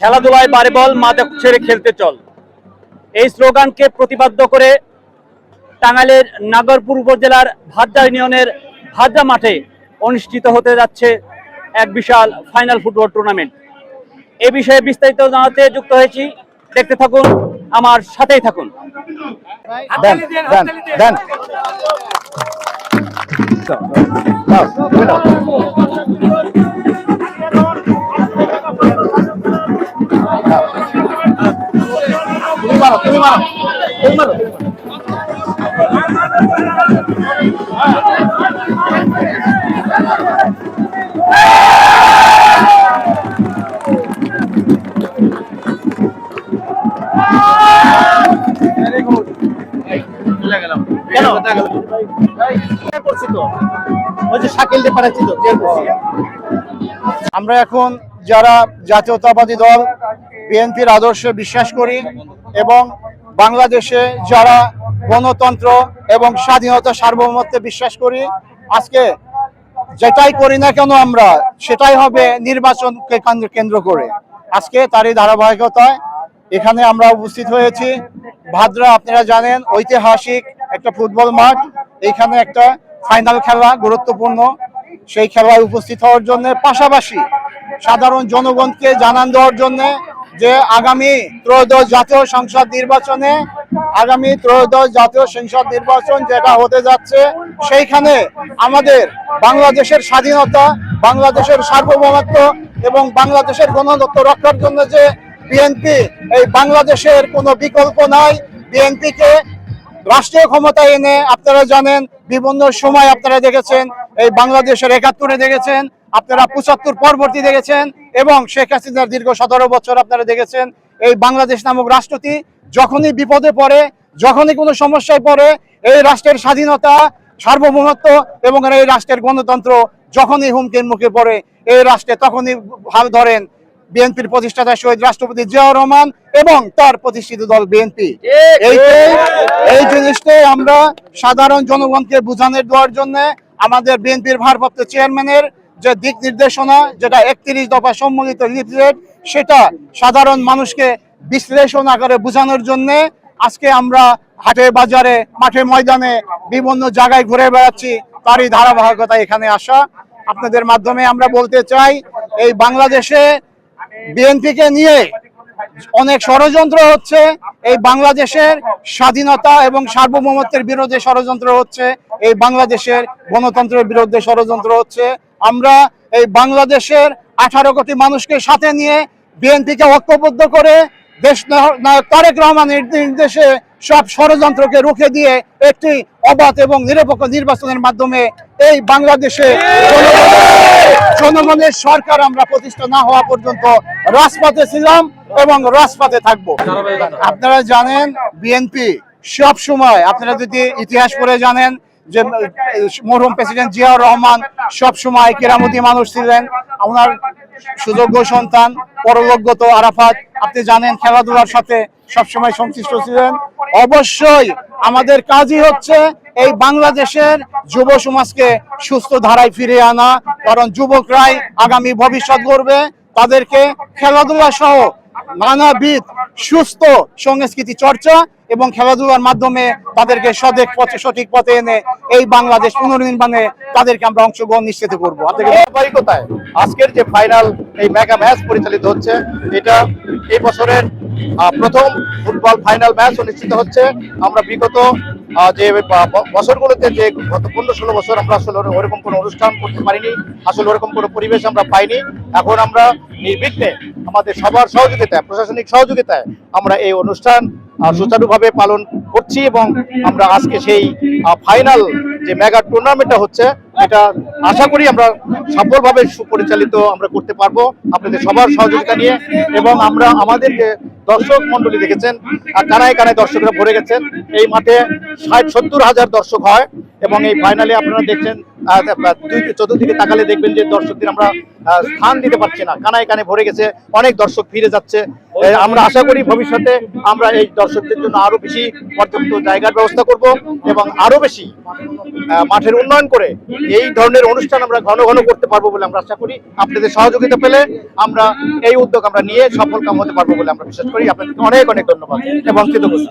খেলাধুলায় বারে বল মাদক ছেড়ে খেলতে চল এই স্লোগানকে প্রতিপাদ্য করে টাঙ্গাইলের নাগরপুর উপজেলার ভাদ্রা ইউনিয়নের ভাদ্রা মাঠে অনুষ্ঠিত হতে যাচ্ছে এক বিশাল ফাইনাল ফুটবল টুর্নামেন্ট এ বিষয়ে বিস্তারিত জানাতে যুক্ত হয়েছি দেখতে থাকুন আমার সাথেই থাকুন দেন আমরা এখন যারা জাতীয়তাবাদী দল বিএনপির আদর্শে বিশ্বাস করি এবং বাংলাদেশে যারা গণতন্ত্র এবং স্বাধীনতা সার্বভৌমত্বে বিশ্বাস করি, আজকে যেটাই করি না কেন আমরা, সেটাই হবে নির্বাচনকে কেন্দ্র- করে। আজকে তারই ধারাবাহিকতায় এখানে আমরা উপস্থিত হয়েছি। ভাদ্রা, আপনারা জানেন, ঐতিহাসিক একটা ফুটবল মাঠ। এখানে একটা ফাইনাল খেলা গুরুত্বপূর্ণ। সেই খেলায় উপস্থিত হওয়ার জন্য পাশাপাশি সাধারণ জনগণকে জানান দেওয়ার জন্য যে আগামী ত্রয়োদশ জাতীয় সংসদ নির্বাচনে, আগামী ত্রয়োদশ জাতীয় সংসদ নির্বাচন যেটা হতে যাচ্ছে, সেইখানে আমাদের বাংলাদেশের স্বাধীনতা, বাংলাদেশের সার্বভৌমত্ব এবং বাংলাদেশের গণতন্ত্র রক্ষার জন্য যে বিএনপি এই বাংলাদেশের কোনো বিকল্প নাই। বিএনপিকে রাষ্ট্রীয় ক্ষমতায় এনে আপনারা জানেন, বিভিন্ন সময় আপনারা দেখেছেন, এই বাংলাদেশের একাত্তরে দেখেছেন আপনারা পঁচাত্তর পরবর্তী দেখেছেন এবং শেখ হাসিনার দীর্ঘ সতেরো বছর আপনারা দেখেছেন এই বাংলাদেশ নামক রাষ্ট্রটি যখনই বিপদে পড়ে যখনই কোনো সমস্যায় পড়ে এই রাষ্ট্রের স্বাধীনতা সার্বভৌমত্ব এবং এই রাষ্ট্রের গণতন্ত্র যখনই হুমকির মুখে পড়ে এই রাষ্ট্রে তখনই হাল ধরেন বিএনপির প্রতিষ্ঠাতা শহীদ রাষ্ট্রপতি জিয়াউর রহমান এবং তার প্রতিষ্ঠিত দল বিএনপি। এই এই জিনিসটাই আমরা সাধারণ জনগণকে বোঝানোর দেওয়ার জন্য আমাদের বিএনপির ভারপ্রাপ্ত চেয়ারম্যানের যে দিক নির্দেশনা, যেটা একত্রিশ দফা সম্মিলিত লিফলেট সেটা সাধারণ মানুষকে বিশ্লেষণ আকারে বোঝানোর জন্য আজকে আমরা হাটে বাজারে, মাঠে ময়দানে বিভিন্ন জায়গায় ঘুরে বেড়াচ্ছি, তারই ধারাবাহিকতা এখানে আসা। আপনাদের মাধ্যমে আমরা বলতে চাই, এই বাংলাদেশে বিএনপিকে নিয়ে অনেক ষড়যন্ত্র হচ্ছে, এই বাংলাদেশের স্বাধীনতা এবং সার্বভৌমত্বের বিরুদ্ধে ষড়যন্ত্র হচ্ছে, এই বাংলাদেশের গণতন্ত্রের বিরুদ্ধে ষড়যন্ত্র হচ্ছে আমরা এই বাংলাদেশের আঠারো কোটি মানুষকে সাথে নিয়ে বিএনপিকে ঐক্যবদ্ধ করে দেশ নায়ক তারেক রহমানের নির্দেশে সব ষড়যন্ত্রকে রুখে দিয়ে একটি অবাধ এবং নিরপেক্ষ নির্বাচনের মাধ্যমে এই বাংলাদেশে জনগণের সরকার আমরা প্রতিষ্ঠা না হওয়া পর্যন্ত রাজপথে ছিলাম এবং রাজপথে থাকব। আপনারা জানেন, বিএনপি সব সময় আপনারা যদি ইতিহাস পড়ে জানেন যে মরহুম প্রেসিডেন্ট জিয়াউর রহমান সব সময় কেরামতি মানুষ ছিলেন। ওনার সুযোগ্য সন্তান, পরলোকগত আরাফাত। আপনি জানেন খেলাধুলার সাথে সবসময় সংশ্লিষ্ট ছিলেন। অবশ্যই আমাদের কাজই হচ্ছে এই বাংলাদেশের যুব সমাজকে সুস্থ ধারায় ফিরিয়ে আনা, কারণ যুবকরাই আগামী ভবিষ্যৎ গড়বে। তাদেরকে খেলাধুলা সহ নানাবিধ সুস্থ সংস্কৃতি চর্চা এবং খেলাধুলার মাধ্যমে তাদেরকে সঠিক পথে সঠিক পথে এনে এই বাংলাদেশ পুনর্নির্মাণে তাদেরকে আমরা অংশগ্রহণ নিশ্চিত করব। ধারাবাহিকতায় আজকের যে ফাইনাল এই মেগা ম্যাচ পরিচালিত হচ্ছে, এটা এই বছরের প্রথম ফুটবল ফাইনাল ম্যাচ অনুষ্ঠিত হচ্ছে। আমরা বিগত যে বছরগুলোতে যে গত পনেরো ষোলো বছর আমরা আসলে ওরকম কোনো অনুষ্ঠান করতে পারিনি, আসলে ওরকম কোনো পরিবেশ আমরা পাইনি। এখন আমরা নির্বিঘ্নে আমাদের সবার সহযোগিতায়, প্রশাসনিক সহযোগিতায় আমরা এই অনুষ্ঠান সুচারুভাবে পালন করছি এবং আমরা আজকে সেই ফাইনাল যে মেগা টুর্নামেন্টটা হচ্ছে, এটা আশা করি আমরা সফলভাবে সুপরিচালিত আমরা করতে পারব আপনাদের সবার সহযোগিতা নিয়ে এবং আমরা আমাদের যে দর্শক মন্ডলী দেখেছেন কানায় কানায় দর্শকরা ভরে গেছেন, এই মাঠে ষাট সত্তর হাজার দর্শক হয় এবং এই ফাইনালে আপনারা দেখছেন চতুর্দিকে তাকালে দেখবেন যে দর্শকদের আমরা স্থান দিতে পারছি না। কানায় কানে ভরে গেছে, অনেক দর্শক ফিরে যাচ্ছে। আমরা আশা করি ভবিষ্যতে আমরা এই দর্শকদের জন্য আরও বেশি পর্যাপ্ত জায়গার ব্যবস্থা করব এবং আরও বেশি মাঠের উন্নয়ন করে এই ধরনের অনুষ্ঠান আমরা ঘন ঘন করতে পারব বলে আমরা আশা করি। আপনাদের সহযোগিতা পেলে আমরা এই উদ্যোগ আমরা নিয়ে সফল কাম হতে পারব বলে আমরা বিশ্বাস করি। আপনাদেরকে অনেক অনেক ধন্যবাদ এবং কৃতজ্ঞতা।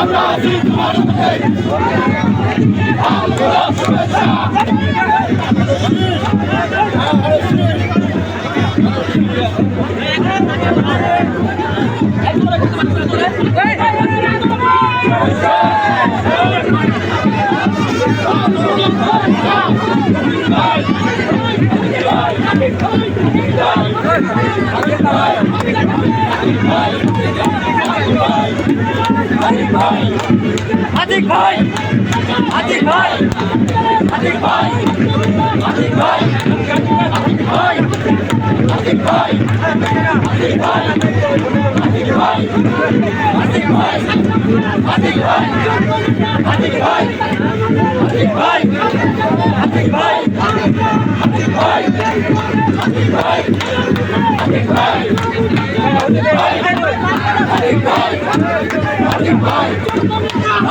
আমরা জিতবার আমরা সুরক্ষা Thank you. আতিক ভাই আতিক ভাই আতিক ভাই আতিক ভাই আতিক ভাই আতিক ভাই আতিক ভাই আতিক ভাই আতিক ভাই আতিক ভাই আতিক ভাই আতিক ভাই আতিক ভাই আতিক ভাই আতিক ভাই